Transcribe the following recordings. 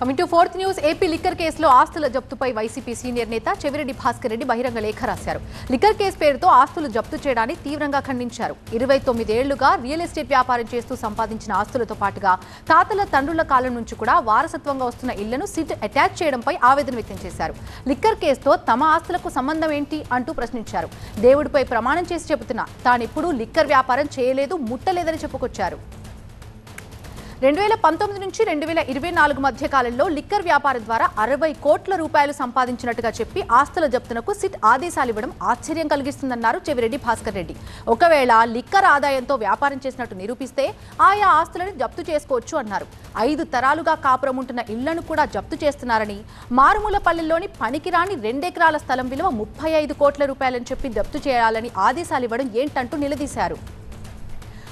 Coming to fourth news AP liquor కేసులో ఆస్తుల జప్తుపై YCP senior నేత చెవిరెడ్డి భాస్కర్ రెడ్డి బహిరంగ లేఖ రాశారు. లిక్కర్ కేసు పేరుతో ఆస్తులు జప్తు చేయడాన్ని తీవ్రంగా ఖండించారు. ఇరవై తొమ్మిదేళ్ళుగా రియల్ ఎస్టేట్ వ్యాపారం చేస్తూ సంపాదించిన ఆస్తులతో పాటుగా తాతల తండ్రుల కాలం నుంచి కూడా వారసత్వంగా వస్తున్న ఇళ్ళను సిట్ అటాచ్ చేయడంపై ఆవేదన వ్యక్తం చేశారు. లిక్కర్ కేసుతో తమ ఆస్తులకు సంబంధం ఏంటి అంటూ ప్రశ్నించారు. దేవుడిపై ప్రమాణం చేసి చెబుతున్నా తానెప్పుడూ లిక్కర్ వ్యాపారం చేయలేదు ముట్టలేదని చెప్పుకొచ్చారు. రెండు వేల పంతొమ్మిది నుంచి రెండు వేల ఇరవై నాలుగు మధ్య కాలంలో లిక్కర్ వ్యాపారం ద్వారా అరవై కోట్ల రూపాయలు సంపాదించినట్టుగా చెప్పి ఆస్తుల జప్తునకు సిట్ ఆదేశాలు ఇవ్వడం ఆశ్చర్యం కలిగిస్తుందన్నారు చెవిరెడ్డి భాస్కర్ రెడ్డి. ఒకవేళ లిక్కర్ ఆదాయంతో వ్యాపారం చేసినట్టు నిరూపిస్తే ఆయా ఆస్తులను జప్తు చేసుకోవచ్చు అన్నారు. ఐదు తరాలుగా కాపురం ఉంటున్న ఇళ్ళను కూడా జప్తు చేస్తున్నారని మారుమూల పల్లెల్లోని పనికిరాని రెండెకరాల స్థలం విలువ ముప్పై ఐదు కోట్ల రూపాయలని చెప్పి జప్తు చేయాలని ఆదేశాలు ఇవ్వడం ఏంటంటూ నిలదీశారు.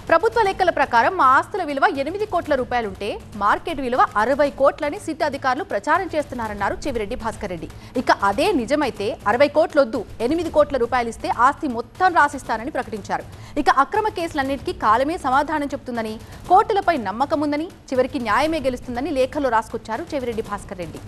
ప్రభుత్వ లెక్కల ప్రకారం మా ఆస్తుల విలువ ఎనిమిది కోట్ల రూపాయలుంటే మార్కెట్ విలువ అరవై కోట్లని సిట్ అధికారులు ప్రచారం చేస్తున్నారన్నారు చెవిరెడ్డి భాస్కర్ రెడ్డి. ఇక అదే నిజమైతే అరవై కోట్లొద్దు ఎనిమిది కోట్ల రూపాయలు ఇస్తే ఆస్తి మొత్తం రాసిస్తానని ప్రకటించారు. ఇక అక్రమ కేసులన్నిటికీ కాలమే సమాధానం చెప్తుందని కోర్టులపై నమ్మకం ఉందని చివరికి న్యాయమే గెలుస్తుందని లేఖలో రాసుకొచ్చారు చెవిరెడ్డి భాస్కర్ రెడ్డి.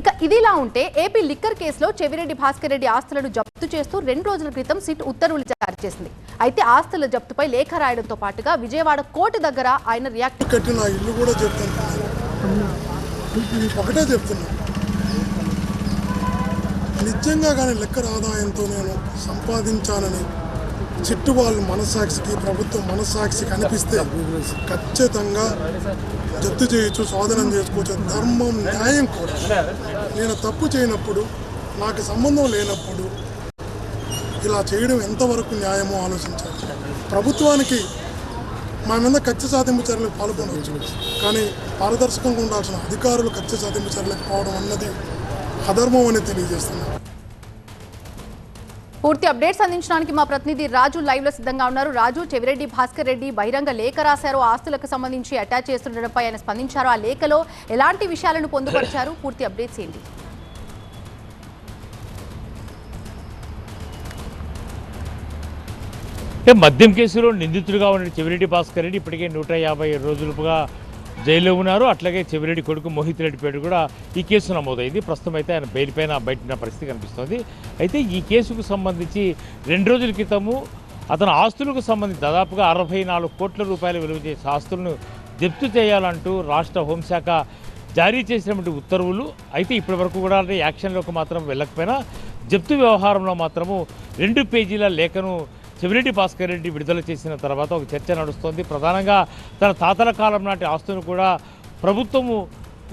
ఇక ఇదిలా ఉంటే ఏపీ లిక్కర్ కేసులో చెవిరెడ్డి భాస్కర్ రెడ్డి ఆస్తులను జప్తు చేస్తూ రెండు రోజుల క్రితం సిట్ ఉత్తర్వులు జారీ చేసింది. అయితే ఆస్తుల జప్తుపై లేఖ రాయడంతో పాటుగా విజయవాడ కోర్టు దగ్గర ఆయన రియాక్ట్ కట్టిన ఇల్లు కూడా చెప్తాను. ఒకటే చెప్తున్నా. నిజంగా కానీ లెక్కర ఆదాయంతో నేను సంపాదించానని చిట్టు వాళ్ళు మనస్సాక్షికి ప్రభుత్వం మనస్సాక్షికి అనిపిస్తే ఖచ్చితంగా జప్తు చేయొచ్చు స్వాధీనం చేసుకోవచ్చు. ధర్మం న్యాయం కూడా. నేను తప్పు చేయనప్పుడు నాకు సంబంధం లేనప్పుడు ఇలా చేయడం ఎంతవరకు న్యాయమో ఆలోచించాలి. ప్రభుత్వానికి మా మీద కక్ష సాధింపు చర్యలకు పాల్గొనవచ్చు కానీ పారదర్శకంగా ఉండాల్సిన అధికారులు కక్ష సాధింపు చర్యలకు పోవడం అన్నది అధర్మం అని తెలియజేస్తున్నారు పూర్తి అప్డేట్స్ అందించడానికి మా ప్రతినిధి రాజు లైవ్లో సిద్ధంగా ఉన్నారు. రాజు చెవిరెడ్డి భాస్కర్ రెడ్డి బహిరంగ లేఖ రాశారు. ఆస్తులకు సంబంధించి అటాచ్ చేస్తుండడంపై ఆయన స్పందించారు. ఆ లేఖలో ఎలాంటి విషయాలను పొందుపరిచారు? పూర్తి అప్డేట్స్ ఏంటి? మద్యం కేసులో నిందితుడిగా ఉన్న చెవిరెడ్డి భాస్కర్ రెడ్డి ఇప్పటికే నూట యాభై రోజులుగా జైల్లో ఉన్నారు. అట్లాగే చెవిరెడ్డి కొడుకు మోహిత్ రెడ్డి పేరు కూడా ఈ కేసు నమోదైంది. ప్రస్తుతం అయితే ఆయన బెయిల్ పైన బయటిన పరిస్థితి కనిపిస్తోంది. అయితే ఈ కేసుకు సంబంధించి రెండు రోజుల క్రితము అతని ఆస్తులకు సంబంధించి దాదాపుగా అరవై నాలుగు కోట్ల రూపాయలు విలువ చేసే ఆస్తులను జప్తు చేయాలంటూ రాష్ట్ర హోంశాఖ జారీ చేసినటువంటి ఉత్తర్వులు. అయితే ఇప్పటి వరకు కూడా యాక్షన్లోకి మాత్రం వెళ్ళకపోయినా జప్తు వ్యవహారంలో మాత్రము రెండు పేజీల లేఖను చెవిరెడ్డి భాస్కర్ రెడ్డి విడుదల చేసిన తర్వాత ఒక చర్చ నడుస్తోంది. ప్రధానంగా తన తాతల కాలం నాటి ఆస్తులను కూడా ప్రభుత్వము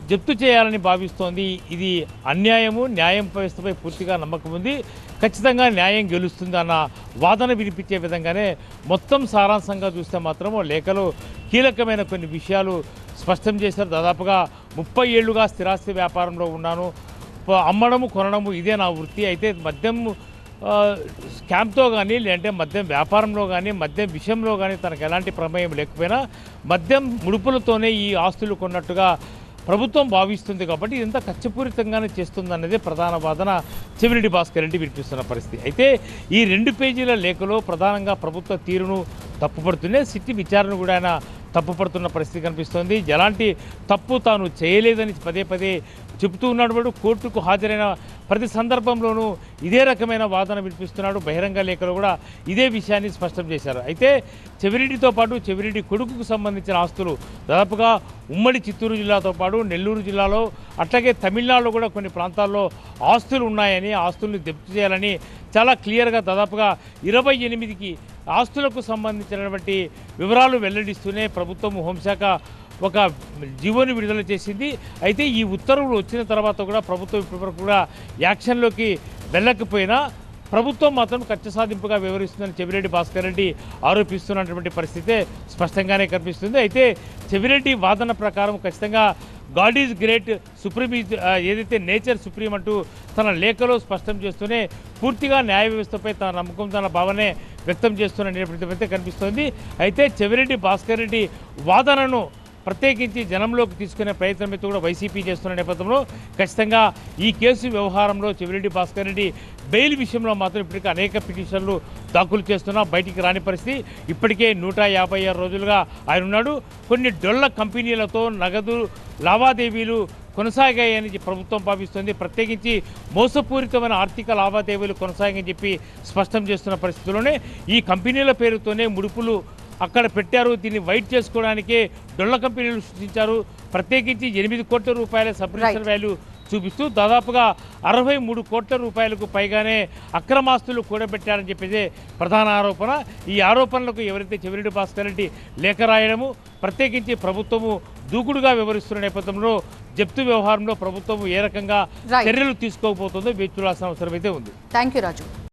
జప్తు చేయాలని భావిస్తోంది. ఇది అన్యాయము న్యాయం వ్యవస్థపై పూర్తిగా నమ్మకం ఉంది. ఖచ్చితంగా న్యాయం గెలుస్తుంది అన్న వాదన వినిపించే విధంగానే మొత్తం సారాంశంగా చూస్తే మాత్రము లేఖలో కీలకమైన కొన్ని విషయాలు స్పష్టం చేశారు. దాదాపుగా ముప్పై ఏళ్ళుగా స్థిరాస్తి వ్యాపారంలో ఉన్నాను. అమ్మడము కొనడము ఇదే నా వృత్తి. అయితే మద్యం స్కామ్తో కానీ లేదంటే మద్యం వ్యాపారంలో కానీ మద్యం విషయంలో కానీ తనకు ఎలాంటి ప్రమేయం లేకపోయినా మద్యం ముడుపులతోనే ఈ ఆస్తులు కొన్నట్టుగా ప్రభుత్వం భావిస్తుంది కాబట్టి ఇదంతా కచ్చపూరితంగానే చేస్తుందన్నదే ప్రధాన వాదన. చెవిరెడ్డి భాస్కర్ రెడ్డి వినిపిస్తున్న పరిస్థితి. అయితే ఈ రెండు పేజీల లేఖలో ప్రధానంగా ప్రభుత్వ తీరును తప్పుపడుతూనే సిట్టి విచారణ కూడా ఆయన తప్పుపడుతున్న పరిస్థితి కనిపిస్తోంది. ఎలాంటి తప్పు తాను చేయలేదని పదే పదే చెబుతూ ఉన్నాడు కోర్టుకు హాజరైన ప్రతి సందర్భంలోనూ ఇదే రకమైన వాదన వినిపిస్తున్నాడు. బహిరంగ లేఖలో కూడా ఇదే విషయాన్ని స్పష్టం చేశారు. అయితే చెవిరెడ్డితో పాటు చెవిరెడ్డి కొడుకుకు సంబంధించిన ఆస్తులు దాదాపుగా ఉమ్మడి చిత్తూరు జిల్లాతో పాటు నెల్లూరు జిల్లాలో అట్లాగే తమిళనాడులో కూడా కొన్ని ప్రాంతాల్లో ఆస్తులు ఉన్నాయని ఆస్తుల్ని జప్తు చేయాలని చాలా క్లియర్గా దాదాపుగా ఇరవై ఎనిమిదికి ఆస్తులకు సంబంధించినటువంటి వివరాలు వెల్లడిస్తూనే ప్రభుత్వం హోంశాఖ ఒక జీవోని విడుదల చేసింది. అయితే ఈ ఉత్తర్వులు వచ్చిన తర్వాత కూడా ప్రభుత్వం ఇప్పటివరకు కూడా యాక్షన్లోకి వెళ్ళకపోయినా ప్రభుత్వం మాత్రం కక్ష సాధింపుగా వివరిస్తుందని చెవిరెడ్డి భాస్కర్ రెడ్డి ఆరోపిస్తున్నటువంటి పరిస్థితే స్పష్టంగానే కనిపిస్తుంది. అయితే చెవిరెడ్డి వాదన ప్రకారం ఖచ్చితంగా గాడ్ ఈజ్ గ్రేట్ సుప్రీం ఏదైతే నేచర్ సుప్రీం అంటూ తన లేఖలో స్పష్టం చేస్తూనే పూర్తిగా న్యాయ వ్యవస్థపై తన నమ్మకం తన భావనే వ్యక్తం చేస్తున్నటువంటి అయితే కనిపిస్తోంది. అయితే చెవిరెడ్డి భాస్కర్ రెడ్డి వాదనను ప్రత్యేకించి జనంలోకి తీసుకునే ప్రయత్నం అయితే కూడా వైసీపీ చేస్తున్న నేపథ్యంలో ఖచ్చితంగా ఈ కేసు వ్యవహారంలో చెవిరెడ్డి భాస్కర్ రెడ్డి బెయిల్ విషయంలో మాత్రం ఇప్పటికే అనేక పిటిషన్లు దాఖలు చేస్తున్నా బయటికి రాని పరిస్థితి. ఇప్పటికే నూట యాభై ఆరు రోజులుగా ఆయన ఉన్నాడు. కొన్ని డొల్ల కంపెనీలతో నగదు లావాదేవీలు కొనసాగాయని ప్రభుత్వం భావిస్తుంది. ప్రత్యేకించి మోసపూరితమైన ఆర్థిక లావాదేవీలు కొనసాగని చెప్పి స్పష్టం చేస్తున్న పరిస్థితుల్లోనే ఈ కంపెనీల పేరుతోనే ముడుపులు అక్కడ పెట్టారు. దీన్ని వైట్ చేసుకోవడానికే డొల్ల కంపెనీలు సృష్టించారు. ప్రత్యేకించి ఎనిమిది కోట్ల రూపాయల సబ్రిషన్ వాల్యూ చూపిస్తూ దాదాపుగా అరవై మూడు కోట్ల రూపాయలకు పైగానే అక్రమాస్తులు కూడబెట్టారని చెప్పేదే ప్రధాన ఆరోపణ. ఈ ఆరోపణలకు ఎవరైతే చెవిరెడ్డి భాస్కర్ రెడ్డి లేఖ రాయడము ప్రత్యేకించి ప్రభుత్వము దూకుడుగా వ్యవహరిస్తున్న నేపథ్యంలో జప్తు వ్యవహారంలో ప్రభుత్వం ఏ రకంగా. చర్యలు తీసుకోకపోతుందో వేచి చూడాల్సిన అవసరం అయితే ఉంది. Thank you Raju